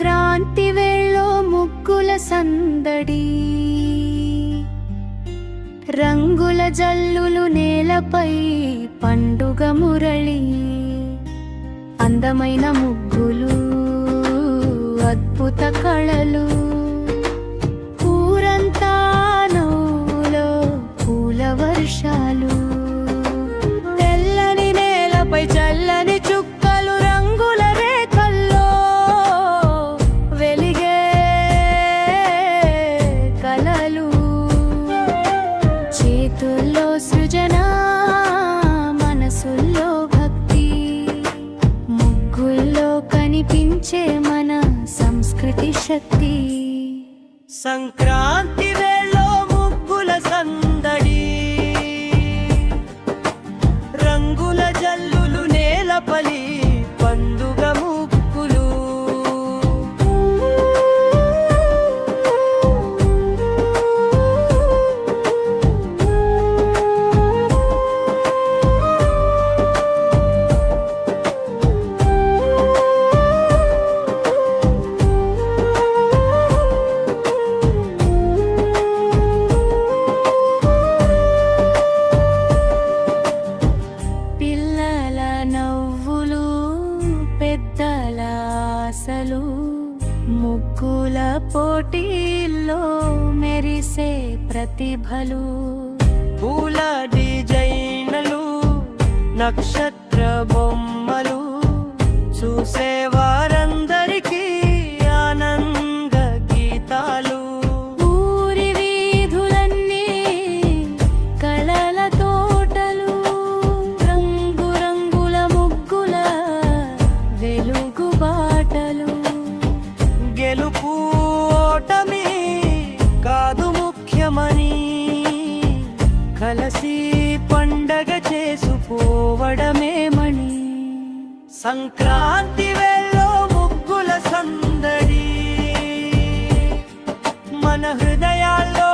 క్రాంతి వెళ్ళో ముగ్గుల సందడి. రంగుల జల్లులు నేలపై పండుగ మురళి. అందమైన ముగ్గులు అద్భుత కళలు. చేతుల్లో సృజన మనసుల్లో భక్తి. ముగ్గుల్లో కనిపించే మన సంస్కృతి శక్తి. సంక్రాంతి ఆశలు ముగ్గుల పోటీల్లో మెరిసే ప్రతిభలు. పూల డిజైన్లు నక్షత్ర గెలుపు ఓటమి కాదు ముఖ్యమని. కలసి పండగ చేసుకోవడమే మణి సంక్రాంతి వేళలో ముగ్గుల సందడి. మన హృదయాల్లో